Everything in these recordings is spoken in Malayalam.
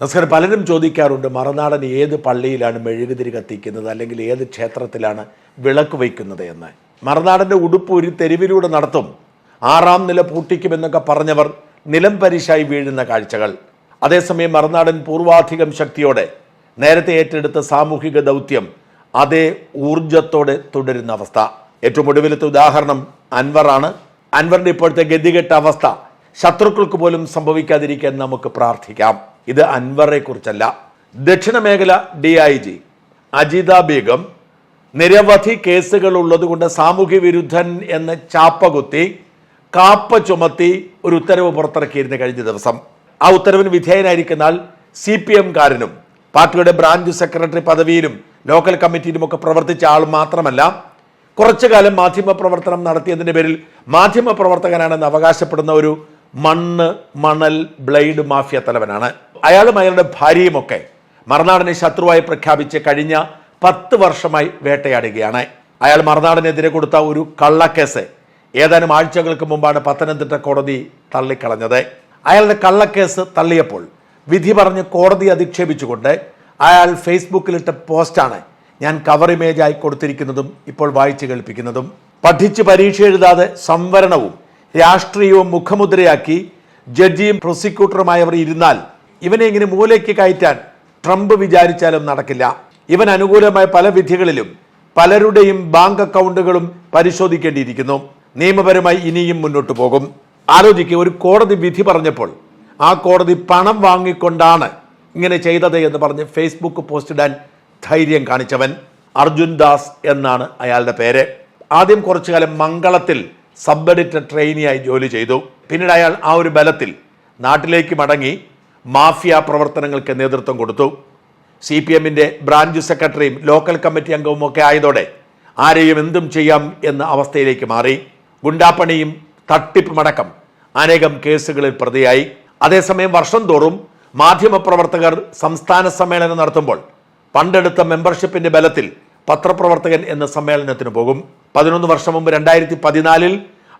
നമസ്കാരം. പലരും ചോദിക്കാറുണ്ട് മറുനാടൻ ഏത് പള്ളിയിലാണ് മെഴുകുതിരി കത്തിക്കുന്നത്? അല്ലെങ്കിൽ ഏത് ക്ഷേത്രത്തിലാണ് വിളക്ക് വയ്ക്കുന്നത് എന്ന്. മറുനാടന്റെ ഉടുപ്പ് ഒരു തെരുവിലൂടെ നടത്തും. ആറാം നില പൂട്ടിക്കുമെന്നൊക്കെ പറഞ്ഞവർ നിലം പരിശായി വീഴുന്ന കാഴ്ചകൾ. അതേസമയം മറുനാടൻ പൂർവാധികം ശക്തിയോടെ നേരത്തെ ഏറ്റെടുത്ത സാമൂഹിക ദൗത്യം അതേ ഊർജത്തോടെ തുടരുന്ന അവസ്ഥ. ഏറ്റവും ഒടുവിലത്തെ ഉദാഹരണം അൻവറാണ്. അൻവറിന്റെ ഇപ്പോഴത്തെ ഗതികെട്ട അവസ്ഥ ശത്രുക്കൾക്ക് പോലും സംഭവിക്കാതിരിക്കാൻ നമുക്ക് പ്രാർത്ഥിക്കാം. ഇത് അൻവറെ കുറിച്ചല്ല. ദക്ഷിണ മേഖല D I G. Ajitha Beegum. നിരവധി കേസുകൾ ഉള്ളതുകൊണ്ട് സാമൂഹ്യ വിരുദ്ധൻ എന്ന് ചാപ്പ കുത്തി കാപ്പ ചുമത്തി ഒരു ഉത്തരവ് പുറത്തിറക്കിയിരുന്നു കഴിഞ്ഞ ദിവസം. ആ ഉത്തരവിന് വിധേയനായിരിക്കുന്നാൽ സി പി എംകാരനും പാർട്ടിയുടെ ബ്രാഞ്ച് സെക്രട്ടറി പദവിയിലും ലോക്കൽ കമ്മിറ്റിയിലും ഒക്കെ പ്രവർത്തിച്ച ആൾ മാത്രമല്ല കുറച്ചു കാലം മാധ്യമ പ്രവർത്തനം നടത്തിയതിന്റെ പേരിൽ മാധ്യമ പ്രവർത്തകനാണെന്ന് അവകാശപ്പെടുന്ന ഒരു മണ്ണ് മണൽ ബ്ലേഡ് മാഫിയ തലവനാണ്. അയാളും അയാളുടെ ഭാര്യയുമൊക്കെ മറുനാടനെ ശത്രുവായി പ്രഖ്യാപിച്ച് കഴിഞ്ഞ പത്ത് വർഷമായി വേട്ടയാടുകയാണ്. അയാൾ മറുനാടനെതിരെ കൊടുത്ത ഒരു കള്ളക്കേസ് ഏതാനും ആഴ്ചകൾക്ക് മുമ്പാണ് പത്തനംതിട്ട കോടതി തള്ളിക്കളഞ്ഞത്. അയാളുടെ കള്ളക്കേസ് തള്ളിയപ്പോൾ വിധി പറഞ്ഞ് കോടതി അധിക്ഷേപിച്ചുകൊണ്ട് അയാൾ ഫേസ്ബുക്കിലിട്ട പോസ്റ്റാണ് ഞാൻ കവർ ഇമേജായി കൊടുത്തിരിക്കുന്നതും ഇപ്പോൾ വായിച്ചു കേൾപ്പിക്കുന്നതും. പഠിച്ച് പരീക്ഷ എഴുതാതെ സംവരണവും രാഷ്ട്രീയവും മുഖമുദ്രയാക്കി ജഡ്ജിയും പ്രോസിക്യൂട്ടറുമായവർ ഇരുന്നാൽ ഇവനെ ഇങ്ങനെ മൂലയ്ക്ക് കയറ്റാൻ ട്രംപ് വിചാരിച്ചാലും നടക്കില്ല. ഇവൻ അനുകൂലമായ പല വിധികളിലും പലരുടെയും ബാങ്ക് അക്കൗണ്ടുകളും പരിശോധിക്കേണ്ടിയിരിക്കുന്നു. നിയമപരമായി ഇനിയും മുന്നോട്ട് പോകും. ആലോചിക്കുക ഒരു കോടതി വിധി പറഞ്ഞപ്പോൾ ആ കോടതി പണം വാങ്ങിക്കൊണ്ടാണ് ഇങ്ങനെ ചെയ്തത് എന്ന് പറഞ്ഞ് ഫേസ്ബുക്ക് പോസ്റ്റ് ഇടാൻ ധൈര്യം കാണിച്ചവൻ അർജുൻ ദാസ് എന്നാണ് അയാളുടെ പേര്. ആദ്യം കുറച്ചു കാലം മംഗളത്തിൽ സബ് എഡിറ്റർ ട്രെയിനിയായി ജോലി ചെയ്തു. പിന്നീട് അയാൾ ആ ഒരു ബലത്തിൽ നാട്ടിലേക്ക് മടങ്ങി മാഫിയ പ്രവർത്തനങ്ങൾക്ക് നേതൃത്വം കൊടുത്തു. സി പി എമ്മിന്റെ ബ്രാഞ്ച് സെക്രട്ടറിയും ലോക്കൽ കമ്മിറ്റി അംഗവുമൊക്കെ ആയതോടെ ആരെയും എന്തും ചെയ്യാം എന്ന അവസ്ഥയിലേക്ക് മാറി. ഗുണ്ടാപ്പണിയും തട്ടിപ്പുമടക്കം അനേകം കേസുകളിൽ പ്രതിയായി. അതേസമയം വർഷം തോറും മാധ്യമപ്രവർത്തകർ സംസ്ഥാന സമ്മേളനം നടത്തുമ്പോൾ പണ്ടെടുത്ത മെമ്പർഷിപ്പിന്റെ ബലത്തിൽ പത്രപ്രവർത്തകൻ എന്ന സമ്മേളനത്തിന് പോകും. പതിനൊന്ന് വർഷം മുമ്പ് രണ്ടായിരത്തി പതിനാലിൽ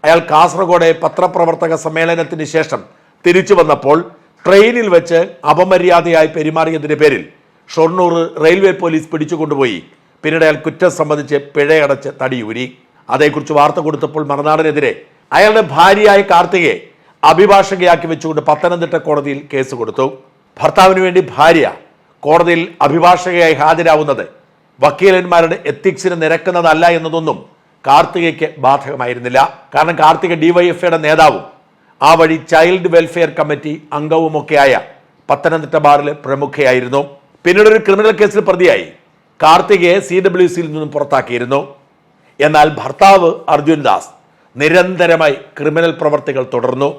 അയാൾ കാസർഗോഡ് പത്രപ്രവർത്തക സമ്മേളനത്തിന് ശേഷം തിരിച്ചു വന്നപ്പോൾ ട്രെയിനിൽ വെച്ച് അപമര്യാദയായി പെരുമാറിയതിന്റെ പേരിൽ ഷൊർണൂർ റെയിൽവേ പോലീസ് പിടിച്ചുകൊണ്ടുപോയി. പിന്നീട് അയാൾ കുറ്റം സംബന്ധിച്ച് പിഴയടച്ച് തടിയൂരി. അതേക്കുറിച്ച് വാർത്ത കൊടുത്തപ്പോൾ മറുനാടിനെതിരെ അയാളുടെ ഭാര്യയായ കാർത്തികയെ അഭിഭാഷകയാക്കി വെച്ചുകൊണ്ട് പത്തനംതിട്ട കോടതിയിൽ കേസ് കൊടുത്തു. ഭർത്താവിന് വേണ്ടി ഭാര്യ കോടതിയിൽ അഭിഭാഷകയായി ഹാജരാവുന്നത് വക്കീലന്മാരുടെ എത്തിക്സിന് നിരക്കുന്നതല്ല എന്നതൊന്നും കാർത്തികയ്ക്ക് ബാധകമായിരുന്നില്ല. കാരണം കാർത്തിക ഡിവൈഎഫ്ഐയുടെ നേതാവും ആ വഴി ചൈൽഡ് വെൽഫെയർ കമ്മിറ്റി അംഗവുമൊക്കെയായ പത്തനംതിട്ട ബാറിലെ പ്രമുഖയായിരുന്നു. പിന്നീട് ഒരു ക്രിമിനൽ കേസിൽ പ്രതിയായി. കാർത്തികയെ സി ഡബ്ല്യു സിയിൽ നിന്നും പുറത്താക്കിയിരുന്നു. എന്നാൽ ഭർത്താവ് അർജുൻ ദാസ് നിരന്തരമായി ക്രിമിനൽ പ്രവർത്തികൾ തുടർന്നു.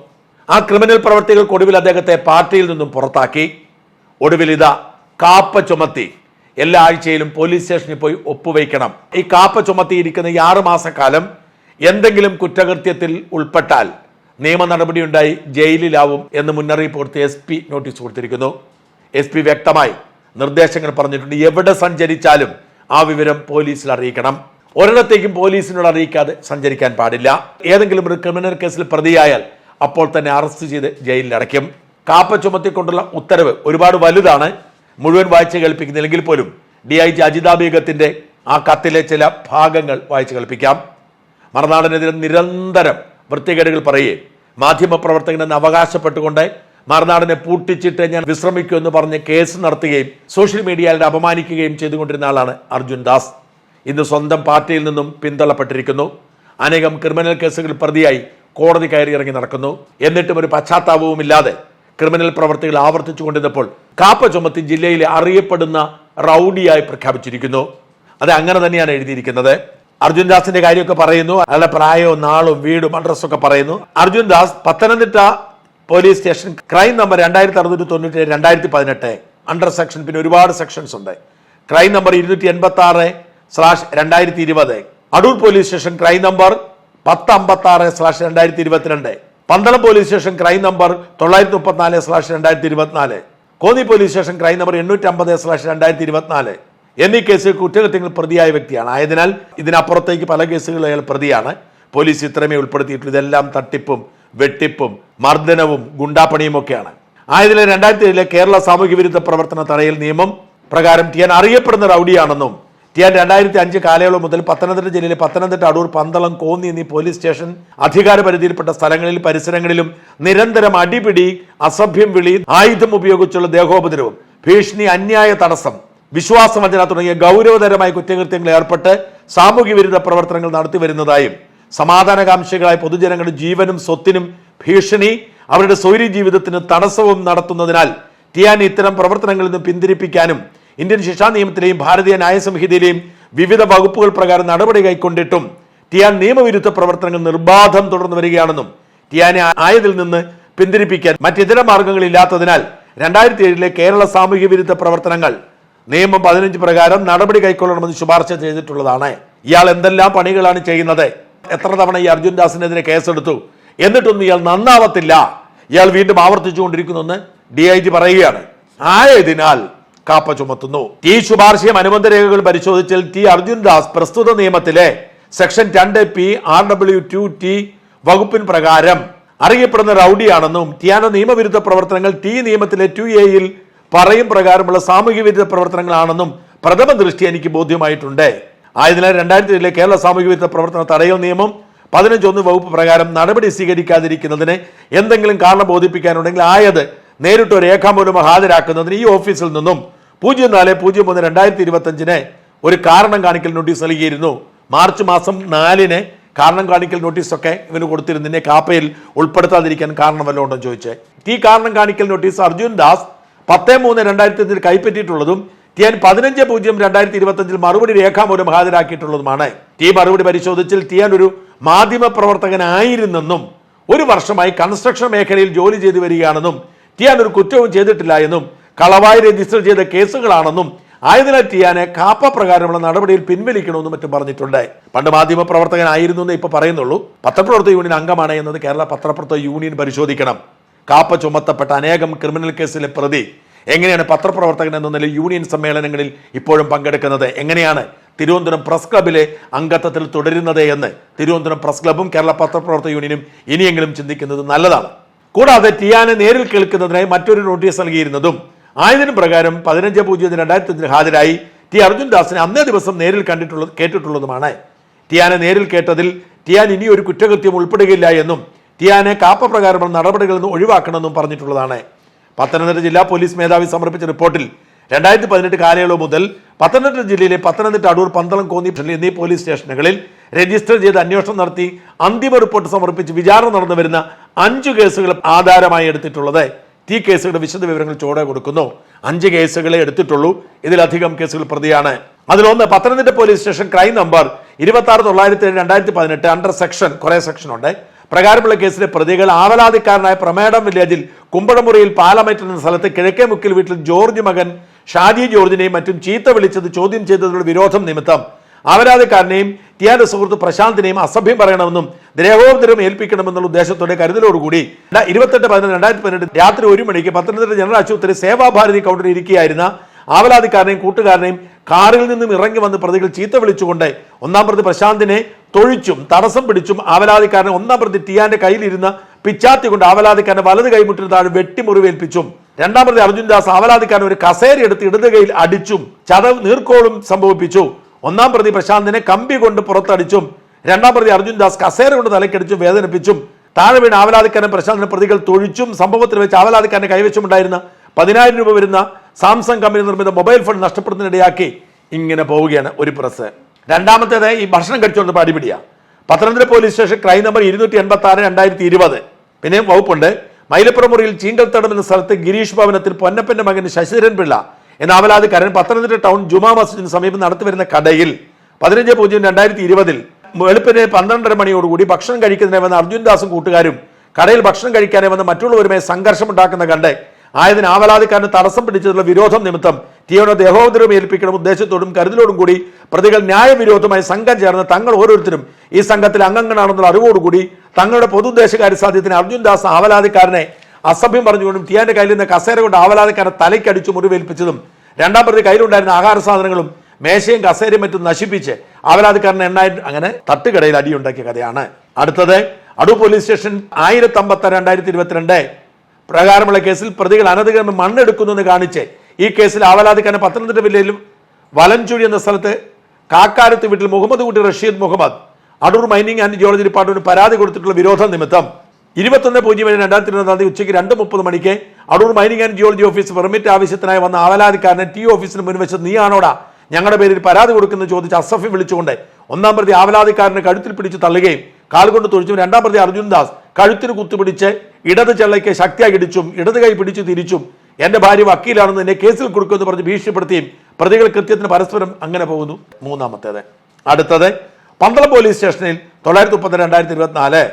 ആ ക്രിമിനൽ പ്രവർത്തികൾക്ക് ഒടുവിൽ അദ്ദേഹത്തെ പാർട്ടിയിൽ നിന്നും പുറത്താക്കി. ഒടുവിൽ ഇതാ കാപ്പ ചുമത്തി എല്ലാ ആഴ്ചയിലും പോലീസ് സ്റ്റേഷനിൽ പോയി ഒപ്പുവയ്ക്കണം. ഈ കാപ്പ ചുമത്തിയിരിക്കുന്ന ഈ ആറുമാസക്കാലം എന്തെങ്കിലും കുറ്റകൃത്യത്തിൽ ഉൾപ്പെട്ടാൽ നിയമ നടപടിയുണ്ടായി ജയിലിലാവും എന്ന് മുന്നറിയിപ്പ് കൊടുത്ത് എസ് പി നോട്ടീസ് കൊടുത്തിരിക്കുന്നു. എസ് പി വ്യക്തമായി നിർദ്ദേശങ്ങൾ പറഞ്ഞിട്ടുണ്ട്. എവിടെ സഞ്ചരിച്ചാലും ആ വിവരം പോലീസിൽ അറിയിക്കണം. ഒരിടത്തേക്കും പോലീസിനോട് അറിയിക്കാതെ സഞ്ചരിക്കാൻ പാടില്ല. ഏതെങ്കിലും ഒരു ക്രിമിനൽ കേസിൽ പ്രതിയായാൽ അപ്പോൾ തന്നെ അറസ്റ്റ് ചെയ്ത് ജയിലിൽ അടയ്ക്കും. കാപ്പ ചുമത്തിക്കൊണ്ടുള്ള ഉത്തരവ് ഒരുപാട് വലുതാണ്. മുഴുവൻ വായിച്ച് കേൾപ്പിക്കുന്നില്ലെങ്കിൽ പോലും ഡി ഐ ജി അജിതാ ആ കത്തിലെ ചില ഭാഗങ്ങൾ വായിച്ച് കേൾപ്പിക്കാം. മറുനാടനെതിരെ നിരന്തരം വൃത്തികേടുകൾ പറയുകയും മാധ്യമപ്രവർത്തകനെന്ന് അവകാശപ്പെട്ടുകൊണ്ട് മറുനാടിനെ പൂട്ടിച്ചിട്ട് ഞാൻ വിശ്രമിക്കൂ എന്ന് പറഞ്ഞ് കേസ് നടത്തുകയും സോഷ്യൽ മീഡിയയിലൂടെ അപമാനിക്കുകയും ചെയ്തുകൊണ്ടിരുന്ന ആളാണ് അർജുൻ ദാസ്. ഇന്ന് സ്വന്തം പാർട്ടിയിൽ നിന്നും പിന്തള്ളപ്പെട്ടിരിക്കുന്നു. അനേകം ക്രിമിനൽ കേസുകൾ പ്രതിയായി കോടതി കയറി ഇറങ്ങി നടക്കുന്നു. എന്നിട്ടും ഒരു പശ്ചാത്താപവും ഇല്ലാതെ ക്രിമിനൽ പ്രവർത്തികൾ ആവർത്തിച്ചു കൊണ്ടിരുന്നപ്പോൾ കാപ്പ ചുമത്തി ജില്ലയിലെ അറിയപ്പെടുന്ന റൗഡിയായി പ്രഖ്യാപിച്ചിരിക്കുന്നു. അത് അങ്ങനെ തന്നെയാണ് എഴുതിയിരിക്കുന്നത്. അർജുൻ ദാസിന്റെ കാര്യമൊക്കെ പറയുന്നു. അയാളുടെ പ്രായവും നാളും വീടും അഡ്രസ്സൊക്കെ പറയുന്നു. Arjun Das Pathanamthitta police station crime number രണ്ടായിരത്തി അറുന്നൂറ്റി തൊണ്ണൂറ്റി രണ്ടായിരത്തി പതിനെട്ട് അണ്ടർ സെക്ഷൻ പിന്നെ ഒരുപാട് സെക്ഷൻസ് ഉണ്ട്. ക്രൈം നമ്പർ ഇരുന്നൂറ്റി എൺപത്തി ആറ് സ്ലാഷ് രണ്ടായിരത്തി ഇരുപത് Adoor police station crime number പത്ത് അമ്പത്തി ആറ് സ്ലാഷ് രണ്ടായിരത്തി ഇരുപത്തിരണ്ട് Pandalam police station crime number തൊള്ളായിരത്തി മുപ്പത്തിനാല് സ്ലാഷ് രണ്ടായിരത്തി ഇരുപത്തിനാല് Konni police station crime number എണ്ണൂറ്റി അമ്പത് സ്ലാഷ് രണ്ടായിരത്തി ഇരുപത്തിനാല് എന്നീ കേസിൽ കുറ്റകൃത്യങ്ങൾ പ്രതിയായ വ്യക്തിയാണ്. ആയതിനാൽ ഇതിനപ്പുറത്തേക്ക് പല കേസുകളിൽ അയാൾ പ്രതിയാണ്. പോലീസ് ഇത്രമേ ഉൾപ്പെടുത്തിയിട്ടുള്ളൂ. ഇതെല്ലാം തട്ടിപ്പും വെട്ടിപ്പും മർദ്ദനവും ഗുണ്ടാപ്പണിയും ഒക്കെയാണ്. ആയതിനാൽ രണ്ടായിരത്തി ഏഴിലെ കേരള സാമൂഹ്യ വിരുദ്ധ പ്രവർത്തന തടയൽ നിയമം പ്രകാരം ടിയാൻ അറിയപ്പെടുന്ന റൌഡിയാണെന്നും ടിയാൻ രണ്ടായിരത്തി അഞ്ച് കാലയളവ് മുതൽ പത്തനംതിട്ട ജില്ലയിലെ പത്തനംതിട്ട അടൂർ പന്തളം കോന്നി എന്നീ പോലീസ് സ്റ്റേഷൻ അധികാര പരിധിയിൽപ്പെട്ട സ്ഥലങ്ങളിൽ പരിസരങ്ങളിലും നിരന്തരം അടിപിടി അസഭ്യം വിളി ആയുധം ഉപയോഗിച്ചുള്ള ദേഹോപദ്രവം ഭീഷണി അന്യായ തടസ്സം വിശ്വാസവഞ്ചന തുടങ്ങിയ ഗൗരവതരമായ കുറ്റകൃത്യങ്ങളിൽ ഏർപ്പെട്ട് സാമൂഹ്യ വിരുദ്ധ പ്രവർത്തനങ്ങൾ നടത്തി വരുന്നതായും സമാധാനകാംക്ഷികളായ പൊതുജനങ്ങളുടെ ജീവനും സ്വത്തിനും ഭീഷണി അവരുടെ സ്വൈര്യ ജീവിതത്തിന് തടസ്സവും നടത്തുന്നതിനാൽ ടിയാൻ ഇത്തരം പ്രവർത്തനങ്ങളിൽ നിന്ന് പിന്തിരിപ്പിക്കാനും ഇന്ത്യൻ ശിക്ഷാ നിയമത്തിലെയും ഭാരതീയ ന്യായ സംഹിതയിലെയും വിവിധ വകുപ്പുകൾ പ്രകാരം നടപടി കൈക്കൊണ്ടിട്ടും ടിയാൻ നിയമവിരുദ്ധ പ്രവർത്തനങ്ങൾ നിർബാധം തുടർന്നു വരികയാണെന്നും ടിയാനെ ആയതിൽ നിന്ന് പിന്തിരിപ്പിക്കാൻ മറ്റിതര മാർഗങ്ങളില്ലാത്തതിനാൽ രണ്ടായിരത്തി ഏഴിലെ കേരള സാമൂഹ്യ വിരുദ്ധ പ്രവർത്തനങ്ങൾ നിയമം പതിനഞ്ച് പ്രകാരം നടപടി കൈക്കൊള്ളണമെന്ന് ശുപാർശ ചെയ്തിട്ടുള്ളതാണ്. ഇയാൾ എന്തെല്ലാം പണികളാണ് ചെയ്യുന്നത്? എത്ര തവണ ഈ അർജുൻ ദാസിനെതിരെ കേസെടുത്തു? എന്നിട്ടൊന്നും ഇയാൾ നന്നാവത്തില്ല. ഇയാൾ വീണ്ടും ആവർത്തിച്ചുകൊണ്ടിരിക്കുന്നെന്ന് ഡി ഐ ജി പറയുകയാണ്. ആയതിനാൽ കാപ്പ ചുമത്തുന്നു. ഈ ശുപാർശയും അനുബന്ധ രേഖകൾ പരിശോധിച്ചാൽ ടി അർജുൻ ദാസ് പ്രസ്തുത നിയമത്തിലെ സെക്ഷൻ രണ്ട് P R W two T വകുപ്പിൻ പ്രകാരം അറിയപ്പെടുന്ന റൌഡിയാണെന്നും ടിയാന നിയമവിരുദ്ധ പ്രവർത്തനങ്ങൾ ടി നിയമത്തിലെ ടു എയിൽ പറയും പ്രകാരമുള്ള സാമൂഹ്യ വിരുദ്ധ പ്രവർത്തനങ്ങളാണെന്നും പ്രഥമ ദൃഷ്ടി എനിക്ക് ബോധ്യമായിട്ടുണ്ട്. ആയതിനാൽ രണ്ടായിരത്തി ഏഴിലെ കേരള സാമൂഹ്യ വിരുദ്ധ പ്രവർത്തന തടയൽ നിയമം പതിനഞ്ചൊന്ന് വകുപ്പ് പ്രകാരം നടപടി സ്വീകരിക്കാതിരിക്കുന്നതിന് എന്തെങ്കിലും കാരണം ബോധിപ്പിക്കാനുണ്ടെങ്കിൽ ആയത് നേരിട്ടോ രേഖാമൂലമോ ഹാജരാക്കുന്നതിന് ഈ ഓഫീസിൽ നിന്നും പൂജ്യം നാല് പൂജ്യം മൂന്ന് രണ്ടായിരത്തി ഇരുപത്തഞ്ചിന് ഒരു കാരണം കാണിക്കൽ നോട്ടീസ് നൽകിയിരുന്നു. മാർച്ച് മാസം നാലിന് കാരണം കാണിക്കൽ നോട്ടീസൊക്കെ ഇവന് കൊടുത്തിരുന്നതിനെ കാപ്പയിൽ ഉൾപ്പെടുത്താതിരിക്കാൻ കാരണം വല്ലതും ചോദിച്ചേ. ഈ കാരണം കാണിക്കൽ നോട്ടീസ് അർജുൻ ദാസ് പത്ത് മൂന്ന് രണ്ടായിരത്തി കൈപ്പറ്റിയിട്ടുള്ളതും ടിയാൻ പതിനഞ്ച് പൂജ്യം രണ്ടായിരത്തി ഇരുപത്തഞ്ചിൽ മറുപടി രേഖാമൂലം ഹാജരാക്കിയിട്ടുള്ളതുമാണ്. ടി മറുപടി പരിശോധിച്ചിൽ ടിയാൻ ഒരു മാധ്യമ പ്രവർത്തകനായിരുന്നെന്നും ഒരു വർഷമായി കൺസ്ട്രക്ഷൻ മേഖലയിൽ ജോലി ചെയ്തു വരികയാണെന്നും ടിയാൻ ഒരു കുറ്റവും ചെയ്തിട്ടില്ല എന്നും കളവായി രജിസ്റ്റർ ചെയ്ത കേസുകളാണെന്നും ആയതിനാൽ ടിയാനെ കാപ്പ പ്രകാരമുള്ള നടപടിയിൽ പിൻവലിക്കണമെന്നും മറ്റും പറഞ്ഞിട്ടുണ്ട്. പണ്ട് മാധ്യമ പ്രവർത്തകനായിരുന്നു എന്ന് ഇപ്പൊ പറയുന്നുള്ളൂ. പത്രപ്രവർത്തക യൂണിയൻ അംഗമാണ് എന്നത് കേരള പത്രപ്രവർത്തക യൂണിയൻ പരിശോധിക്കണം. കാപ്പ ചുമത്തപ്പെട്ട അനേകം ക്രിമിനൽ കേസിലെ പ്രതി എങ്ങനെയാണ് പത്രപ്രവർത്തകൻ എന്ന നിലയിൽ യൂണിയൻ സമ്മേളനങ്ങളിൽ ഇപ്പോഴും പങ്കെടുക്കുന്നത്? എങ്ങനെയാണ് തിരുവനന്തപുരം പ്രസ് ക്ലബിലെ അംഗത്വത്തിൽ തുടരുന്നത് എന്ന് തിരുവനന്തപുരം പ്രസ് ക്ലബും കേരള പത്രപ്രവർത്തക യൂണിയനും ഇനിയെങ്കിലും ചിന്തിക്കുന്നത് നല്ലതാണ്. കൂടാതെ ടിയാനെ നേരിൽ കേൾക്കുന്നതിനായി മറ്റൊരു നോട്ടീസ് നൽകിയിരുന്നതും ആയതിനു പ്രകാരം പതിനഞ്ച് പൂജ്യം രണ്ടായിരത്തി അഞ്ചിന് ഹാജരായി ടി അർജുൻ ദാസിനെ അന്നേ ദിവസം നേരിൽ കണ്ടിട്ടുള്ളത് കേട്ടിട്ടുള്ളതുമാണ്. ടിയാനെ നേരിൽ കേട്ടതിൽ ടിയാൻ ഇനി ഒരു കുറ്റകൃത്യം ഉൾപ്പെടുകയില്ല എന്നും ടിയാനെ കാപ്പ പ്രകാരമുള്ള നടപടികളിൽ നിന്ന് ഒഴിവാക്കണമെന്നും പറഞ്ഞിട്ടുള്ളതാണ്. പത്തനംതിട്ട ജില്ലാ പോലീസ് മേധാവി സമർപ്പിച്ച റിപ്പോർട്ടിൽ രണ്ടായിരത്തി പതിനെട്ട് കാലയളവ് മുതൽ പത്തനംതിട്ട ജില്ലയിലെ പത്തനംതിട്ട അടൂർ പന്തളം കോന്നി എന്നീ പോലീസ് സ്റ്റേഷനുകളിൽ രജിസ്റ്റർ ചെയ്ത് അന്വേഷണം നടത്തി അന്തിമ റിപ്പോർട്ട് സമർപ്പിച്ച് വിചാരണ നടന്നു വരുന്ന അഞ്ചു കേസുകൾ ആധാരമായി എടുത്തിട്ടുള്ളത്. ടി കേസുകളുടെ വിശദ വിവരങ്ങൾ ചോടെ കൊടുക്കുന്നു. അഞ്ച് കേസുകളെ എടുത്തിട്ടുള്ളൂ. ഇതിലധികം കേസുകൾ പ്രതിയാണ്. അതിലൊന്ന് Pathanamthitta police station crime number ഇരുപത്തി ആറ് തൊള്ളായിരത്തി രണ്ടായിരത്തി പതിനെട്ട് അണ്ടർ സെക്ഷൻ കുറേ സെക്ഷൻ ഉണ്ട് പ്രകാരമുള്ള കേസിലെ പ്രതികൾ ആവലാതിക്കാരനായ പ്രമേടം വില്ലേജിൽ കുമ്പഴമുറിയിൽ പാലമേറ്റ് സ്ഥലത്ത് കിഴക്കേ മുക്കിൽ വീട്ടിൽ ജോർജ് മകൻ ഷാജി ജോർജിനെയും മറ്റും ചീത്ത വിളിച്ചത് ചോദ്യം ചെയ്തതിലുള്ള വിരോധം നിമിത്തം. ആവലാതിക്കാരനെയും ടിയാന്റെ സുഹൃത്ത് പ്രശാന്തിനെയും അസഭ്യം പറയണമെന്നും ദേഹോപദ്രവം ഏൽപ്പിക്കണമെന്നുള്ള ഉദ്ദേശത്തോടെ കരുതലോടുകൂടി. ഇരുപത്തെട്ട് പതിനൊന്ന് രണ്ടായിരത്തി പതിനെട്ട് രാത്രി ഒരു മണിക്ക് പത്തനംതിട്ട ജനറൽ ആശുപത്രി സേവാഭാരതി കൗണ്ടറിൽ ഇരിക്കുകയായിരുന്ന ആവലാതിക്കാരനെയും കൂട്ടുകാരനെയും കാറിൽ നിന്നും ഇറങ്ങി വന്ന് പ്രതികൾ ചീത്ത വിളിച്ചുകൊണ്ട് ഒന്നാം പ്രതി പ്രശാന്തിനെ തൊഴിച്ചും തടസ്സം പിടിച്ചും ആവലാതിക്കാരനെ ഒന്നാം പ്രതി ടിയാന്റെ കയ്യിലിരുന്ന് പിച്ചാത്തി കൊണ്ട് ആവലാതിക്കാരനെ വലത് കൈമുട്ടിന് താഴെ വെട്ടിമുറിവേൽപ്പിച്ചും. രണ്ടാം പ്രതി അർജുൻ ദാസ് ആവലാതിക്കാരൻ ഒരു കസേര എടുത്ത് ഇടത് കൈയിൽ അടിച്ചും ചതവ് നീർക്കോളും സംഭവിപ്പിച്ചു. ഒന്നാം പ്രതി പ്രശാന്തിനെ കമ്പി കൊണ്ട് പുറത്തടിച്ചും രണ്ടാം പ്രതി അർജുൻ ദാസ് കസേര കൊണ്ട് തലക്കടിച്ചും വേദനിപ്പിച്ചും. താഴെ വീണ് ആവലാതിക്കാരൻ പ്രശാന്തിനെ പ്രതികൾ തൊഴിച്ചും സംഭവത്തിൽ വെച്ച് ആവലാതിക്കാരനെ കൈവശമുണ്ടായിരുന്ന പതിനായിരം രൂപ വരുന്ന സാംസങ് കമ്പനി നിർമ്മിത മൊബൈൽ ഫോൺ നഷ്ടപ്പെടുന്നതിനിടയാക്കി ഇങ്ങനെ പോവുകയാണ് ഒരു പ്രസ്. രണ്ടാമത്തേത് ഈ ഭക്ഷണം കഴിച്ചുകൊണ്ട് അടിപിടിയാണ് Pathanamthitta police station crime number ഇരുന്നൂറ്റി എൺപത്തി ആറ് രണ്ടായിരത്തി ഇരുപത് പിന്നെയും വകുപ്പുണ്ട്. മൈലപ്പുറം മുറിയിൽ ചീങ്കൽത്തടം എന്ന സ്ഥലത്ത് ഗിരീഷ് ഭവനത്തിൽ പൊന്നപ്പന്റെ മകൻ ശശിധരൻ പിള്ള എന്ന ആവലാതിക്കാരൻ പത്തനംതിട്ട ടൗൺ ജുമാ മസ്ജിദിന് സമീപം നടത്തിവരുന്ന കടയിൽ പതിനഞ്ച് പൂജ്യം രണ്ടായിരത്തി ഇരുപതിൽ വെളുപ്പിന് പന്ത്രണ്ടര മണിയോടുകൂടി ഭക്ഷണം കഴിക്കുന്നതിനെ വന്ന അർജുൻ ദാസും കൂട്ടുകാരും കടയിൽ ഭക്ഷണം കഴിക്കാനേ വന്ന് മറ്റുള്ളവരുമായി സംഘർഷമുണ്ടാക്കുന്ന കണ്ട് ആയതിന് ആവലാതിക്കാരന് തടസ്സം പിടിച്ചിട്ടുള്ള വിരോധം നിമിത്തം ടിയോനെ ദേഹോദരം ഏൽപ്പിക്കണം ഉദ്ദേശത്തോടും കരുതലോടും കൂടി പ്രതികൾ ന്യായവിരോധമായി സംഘം ചേർന്ന് തങ്ങൾ ഓരോരുത്തരും ഈ സംഘത്തിലെ അംഗങ്ങളാണെന്നുള്ള അറിവോടുകൂടി തങ്ങളുടെ പൊതുദ്ദേശകാര്യ സാധ്യത്തിന് അർജുൻ ദാസ് ആവലാതിക്കാരനെ അസഭ്യം പറഞ്ഞുകൊണ്ടും ടിയാന്റെ കയ്യിൽ നിന്ന് കസേര കൊണ്ട് ആവലാതിക്കാരനെ തലയ്ക്കടിച്ചു മുറിവേൽപ്പിച്ചതും രണ്ടാം പ്രതി കയ്യിലുണ്ടായിരുന്ന ആഹാര സാധനങ്ങളും മേശയും കസേരയും മറ്റും നശിപ്പിച്ച് ആവലാതിക്കാരനെ എണ്ണായി അങ്ങനെ തട്ടുകടയിൽ അടിയുണ്ടാക്കിയ കഥയാണ്. അടുത്തത് അടൂർ പോലീസ് സ്റ്റേഷൻ ആയിരത്തി അമ്പത്തി രണ്ടായിരത്തി ഇരുപത്തിരണ്ട് പ്രകാരമുള്ള കേസിൽ പ്രതികൾ അനധികൃതം മണ്ണെടുക്കുന്നെന്ന് കാണിച്ച് ഈ കേസിൽ ആവലാതിക്കാരൻ പത്തനംതിട്ട ജില്ലയിലും വലഞ്ചുഴി എന്ന സ്ഥലത്ത് കാക്കാരത്ത് വീട്ടിൽ Muhammad Kutty Rasheed Muhammad Adoor mining and geology department പരാതി കൊടുത്തിട്ടുള്ള വിരോധ നിമിത്തം ഇരുപത്തൊന്ന് പൂജ്യം ഏഴ് രണ്ടായിരത്തി ഇരുപതാം തീയതി ഉച്ചയ്ക്ക് രണ്ട് മുപ്പത് മണിക്ക് Adoor mining and geology office permit ആവശ്യത്തിനായി വന്ന ആവലാതിക്കാരനെ ടി ഓഫീസിന് മുൻവശത്ത് ആണോടാ ഞങ്ങളുടെ പേരിൽ പരാതി കൊടുക്കുന്ന ചോദിച്ച് അസഫി വിളിച്ചുകൊണ്ട് ഒന്നാം പ്രതി ആവലാതിക്കാരനെ കഴുത്തിൽ പിടിച്ച് തള്ളുകയും കാലുകൊണ്ട് തൊഴിച്ചും രണ്ടാം പ്രതി അർജുൻ ദാസ് കഴുത്തിന് കുത്തുപിടിച്ച് ഇടത് ചെള്ളയ്ക്ക് ശക്തിയായി ഇടിച്ചും ഇടത് കൈ പിടിച്ചു തിരിച്ചും എന്റെ ഭാര്യ വക്കീലാണെന്ന് എന്നെ കേസിൽ കൊടുക്കുമെന്ന് പറഞ്ഞ് ഭീഷണിപ്പെടുത്തിയും പ്രതികൾ കൃത്യത്തിന് പരസ്പരം അങ്ങനെ പോകുന്നു. മൂന്നാമത്തേത്. അടുത്തത് പന്തളം പോലീസ് സ്റ്റേഷനിൽ തൊള്ളായിരത്തി മുപ്പത്തി രണ്ടായിരത്തി ഇരുപത്തിനാല്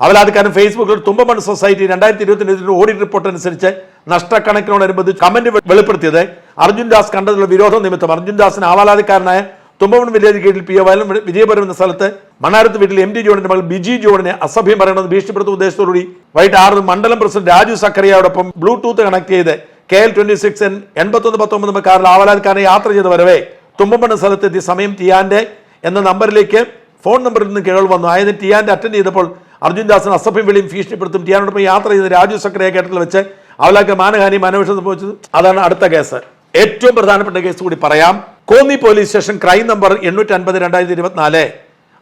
അവലാധിക്കാരൻ ഫേസ്ബുക്കിൽ തുമ്പമൺ സൊസൈറ്റി രണ്ടായിരത്തി ഇരുപത്തിന്റെ ഓഡിറ്റ് റിപ്പോർട്ട് അനുസരിച്ച് നഷ്ടക്കണക്കിനോടനുബന്ധിച്ച് കമന്റ് വെളിപ്പെടുത്തിയത് അർജുൻ ദാസ് കണ്ടതിലുള്ള വിരോധ നിമിത്തം അർജുൻ ദാസിന് ആവാലാധികാരനായ തുമ്പമൺ വില്ലേജ് ഗേറ്റിൽ പി എ വയലം വിജയപുരം എന്ന സ്ഥലത്ത് മണ്ണാരത്ത് വീട്ടിൽ എം ഡി ജോണിന്റെ മകൾ ബിജി ജോണിനെ അസഭ്യം പറയണമെന്ന് ഭീഷണിപ്പെടുത്തുന്ന ഉദ്ദേശത്തോടുകൂടി വൈകിട്ട് ആറിന് മണ്ഡലം പ്രസിഡന്റ് രാജു സക്കറിയോടൊപ്പം ബ്ലൂടൂത്ത് കണക്ട് ചെയ്ത് K L twenty six N എൺപത്തൊന്ന് പത്തൊമ്പത് കാറിൽ ആവലാധികാരനെ യാത്ര ചെയ്ത് വരവേ തുമ്പമ്പണ സ്ഥലത്ത് എത്തിയ സമയം ടിയാന്റെ എന്ന നമ്പറിലേക്ക് ഫോൺ നമ്പറിൽ നിന്ന് കേൾ വന്നു. ആയത് ടിയാന്റെ അറ്റൻഡ് ചെയ്തപ്പോൾ അർജുൻ ദാസിന് അസഭ്യം വിളിയും ഭീഷണിപ്പെടുത്തും ടിയാനോടൊപ്പം യാത്ര ചെയ്ത് രാജു സക്കറിയ കേട്ടത്തിൽ വെച്ച് അവലാക്ക് മാനഹാനി മാനവിഷം സംഭവിച്ചത്. അതാണ് അടുത്ത കേസ്. ഏറ്റവും പ്രധാനപ്പെട്ട കേസ് കൂടി പറയാം. Konni police station crime number എണ്ണൂറ്റി അൻപത് രണ്ടായിരത്തി ഇരുപത്തിനാല്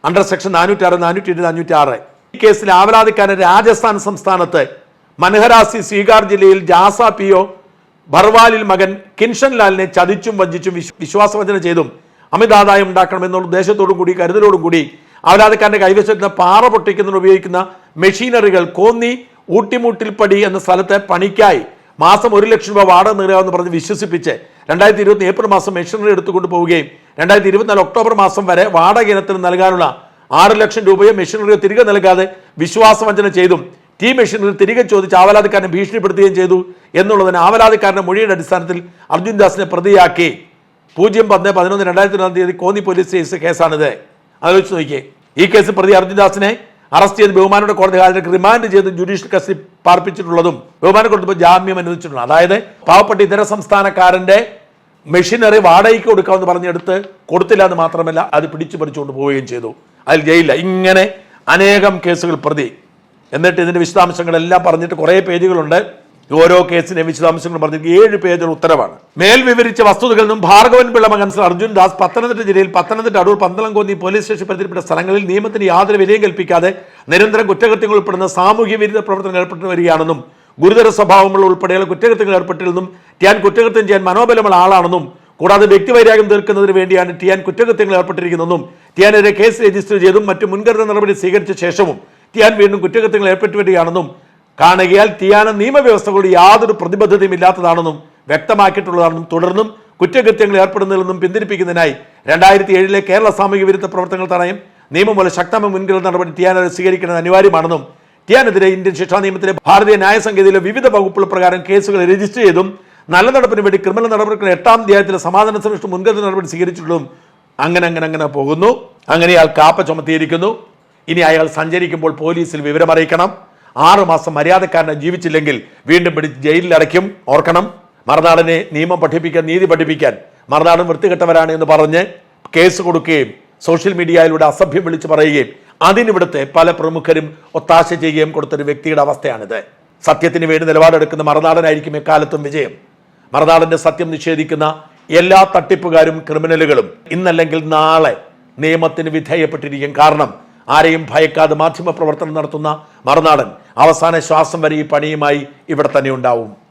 അണ്ടർ സെക്ഷൻ നാനൂറ്റി ആറ് നാനൂറ്റി ഇരുപത് അഞ്ഞൂറ്റി ആറ് ഈ കേസിൽ ആവലാതിക്കാരൻ രാജസ്ഥാൻ സംസ്ഥാനത്ത് മനഹരാസി സ്വീകാർ ജില്ലയിൽ ജാസ പി ഒ ബർവാലിൽ മകൻ കിൻഷൻ ലാലിനെ ചതിച്ചും വഞ്ചിച്ചും വിശ്വാസവഞ്ചന ചെയ്തും അമിതാദായം ഉണ്ടാക്കണമെന്നുള്ള ഉദ്ദേശത്തോടും കൂടി കരുതലോടും കൂടി അവലാതിക്കാരന്റെ കൈവശത്തിരുന്ന പാറ പൊട്ടിക്കുന്നതിന് ഉപയോഗിക്കുന്ന മെഷീനറികൾ കോന്നി ഊട്ടിമുട്ടിൽപ്പടി എന്ന സ്ഥലത്തെ പണിക്കായി മാസം ഒരു ലക്ഷം രൂപ വാടക നേടാമെന്ന് പറഞ്ഞ് വിശ്വസിപ്പിച്ച് രണ്ടായിരത്തി ഇരുപത്തി ഏപ്രിൽ മാസം മെഷീനറി എടുത്തുകൊണ്ട് പോവുകയും രണ്ടായിരത്തി ഇരുപത്തിനാല് ഒക്ടോബർ മാസം വരെ വാടക ഇനത്തിന് നൽകാനുള്ള ആറ് ലക്ഷം രൂപയോ മെഷീനറിയോ തിരികെ നൽകാതെ വിശ്വാസവഞ്ചന ചെയ്തും ടീ മെഷീനറി തിരികെ ചോദിച്ച് ആവലാതിക്കാരനെ ഭീഷണിപ്പെടുത്തുകയും ചെയ്തു എന്നുള്ളതിന് ആവലാതിക്കാരന്റെ മൊഴിയുടെ അടിസ്ഥാനത്തിൽ അർജുൻ ദാസിനെ പ്രതിയാക്കി. പൂജ്യം പത്ത് പതിനൊന്ന് രണ്ടായിരത്തി ഒന്നാം തീയതി കോന്നി പോലീസ് കേസ് കേസാണിത്. ആലോചിച്ച് നോക്കിയേ. ഈ കേസിൽ പ്രതി അർജുൻദാസിനെ അറസ്റ്റ് ചെയ്ത് ബഹുമാനയുടെ കോടതി ഹാജരാക്കി റിമാൻഡ് ചെയ്ത് ജുഡീഷ്യൽ കസ്റ്റഡി പാർപ്പിച്ചിട്ടുള്ളതും ബഹുമാന കൊടുത്തപ്പോൾ ജാമ്യം അനുവദിച്ചിട്ടുള്ളത്. അതായത് പാവപ്പെട്ട ഇതര സംസ്ഥാനക്കാരന്റെ മെഷീനറി വാടകയ്ക്ക് കൊടുക്കാമെന്ന് പറഞ്ഞെടുത്ത് കൊടുത്തില്ല എന്ന് മാത്രമല്ല അത് പിടിച്ചു പറിച്ചുകൊണ്ട് പോവുകയും ചെയ്തു. അതിൽ ജയിലില്ല. ഇങ്ങനെ അനേകം കേസുകൾ പ്രതി. എന്നിട്ട് ഇതിന്റെ വിശദാംശങ്ങളെല്ലാം പറഞ്ഞിട്ട് കുറേ പേജുകളുണ്ട്. ഓരോ കേസിന്റെ വിശദാംശങ്ങൾ പറഞ്ഞിട്ട് ഏഴ് പേജുകൾ ഉത്തരവാണ്. മേൽ വിവരിച്ച വസ്തുതകളിൽ നിന്നും ഭാർഗവൻ പിള്ള മകൻ ശ്രീ അർജുൻ ദാസ് പത്തനംതിട്ട ജില്ലയിൽ പത്തനംതിട്ട അടൂർ പന്തളംകോന്നി പോലീസ് സ്റ്റേഷൻ പരിധിപ്പെട്ട സ്ഥലങ്ങളിൽ നിയമത്തിന് യാതൊരു വിലയും കൽപ്പിക്കാതെ നിരന്തരം കുറ്റകൃത്യങ്ങൾ ഉൾപ്പെടുന്ന സാമൂഹ്യ വിരുദ്ധ പ്രവർത്തനം ഏർപ്പെട്ടു വരികയാണെന്നും ഗുരുതര സ്വഭാവമുള്ള ഉൾപ്പെടെയുള്ള കുറ്റകൃത്യങ്ങൾ ഏർപ്പെട്ടിരുന്നും ടിയാൻ കുറ്റകൃത്യം ചെയ്യാൻ മനോബലമുള്ള ആളാണെന്നും കൂടാതെ വ്യക്തിവൈരാഗ്യം തീർക്കുന്നതിന് വേണ്ടിയാണ് ടിയാൻ കുറ്റകൃത്യങ്ങൾ ഏർപ്പെട്ടിരിക്കുന്നതെന്നും ടിയാനെതിരെ കേസ് രജിസ്റ്റർ ചെയ്തും മറ്റു മുൻകരുതൽ നടപടി സ്വീകരിച്ച ശേഷവും ടിയാൻ വീണ്ടും കുറ്റകൃത്യങ്ങൾ ഏർപ്പെട്ടു വരികയാണെന്നും കാണുകയാൽ ടിയാന നിയമവ്യവസ്ഥകളുടെ യാതൊരു പ്രതിബദ്ധതയും ഇല്ലാത്തതാണെന്നും വ്യക്തമാക്കിയിട്ടുള്ളതാണെന്നും തുടർന്നും കുറ്റകൃത്യങ്ങൾ ഏർപ്പെടുന്നതിൽ നിന്നും പിന്തിരിപ്പിക്കുന്നതിനായി രണ്ടായിരത്തി ഏഴിലെ കേരള സാമൂഹ്യ വിരുദ്ധ പ്രവർത്തനങ്ങൾ തടയും നിയമം പോലെ ശക്തമായ മുൻകരുതൽ നടപടി ടിയാനെ സ്വീകരിക്കുന്നത് അനിവാര്യമാണെന്നും ടിയാനെതിരെ ഇന്ത്യൻ ശിക്ഷാ നിയമത്തിലെ ഭാരതീയ ന്യായ വിവിധ വകുപ്പുകൾ പ്രകാരം കേസുകൾ രജിസ്റ്റർ ചെയ്തും നല്ല നടപ്പിന് വേണ്ടി ക്രിമിനൽ നടപടികൾ എട്ടാം അധ്യായത്തിലെ സമാധാന സംരക്ഷണ മുൻകരുതൽ നടപടി സ്വീകരിച്ചിട്ടുള്ളതും അങ്ങനെ അങ്ങനെ അങ്ങനെ പോകുന്നു. അങ്ങനെ അയാൾ കാപ്പ ചുമത്തിയിരിക്കുന്നു. ഇനി അയാൾ സഞ്ചരിക്കുമ്പോൾ പോലീസിൽ വിവരമറിയിക്കണം ആറുമാസം മര്യാദക്കാരനെ ജീവിച്ചില്ലെങ്കിൽ വീണ്ടും പിടിച്ച് ജയിലിൽ അടയ്ക്കും. ഓർക്കണം. മറുനാടനെ നിയമം പഠിപ്പിക്കാൻ നീതി പഠിപ്പിക്കാൻ മറുനാടൻ വൃത്തികെട്ടവരാണ് എന്ന് പറഞ്ഞ് കേസ് കൊടുക്കുകയും സോഷ്യൽ മീഡിയയിലൂടെ അസഭ്യം വിളിച്ചു പറയുകയും അതിനിവിടുത്തെ പല പ്രമുഖരും ഒത്താശ ചെയ്യുകയും കൊടുത്തൊരു വ്യക്തിയുടെ അവസ്ഥയാണിത്. സത്യത്തിന് വേണ്ടി നിലപാടെടുക്കുന്ന മറുനാടനായിരിക്കും എക്കാലത്തും വിജയം. മറുനാടന്റെ സത്യം നിഷേധിക്കുന്ന എല്ലാ തട്ടിപ്പുകാരും ക്രിമിനലുകളും ഇന്നല്ലെങ്കിൽ നാളെ നിയമത്തിന് വിധേയപ്പെട്ടിരിക്കും. കാരണം ആരെയും ഭയക്കാതെ മാധ്യമ പ്രവർത്തനം നടത്തുന്ന മറുനാടൻ അവസാന ശ്വാസം വരെ ഈ പണിയുമായി ഇവിടെ തന്നെ ഉണ്ടാവും.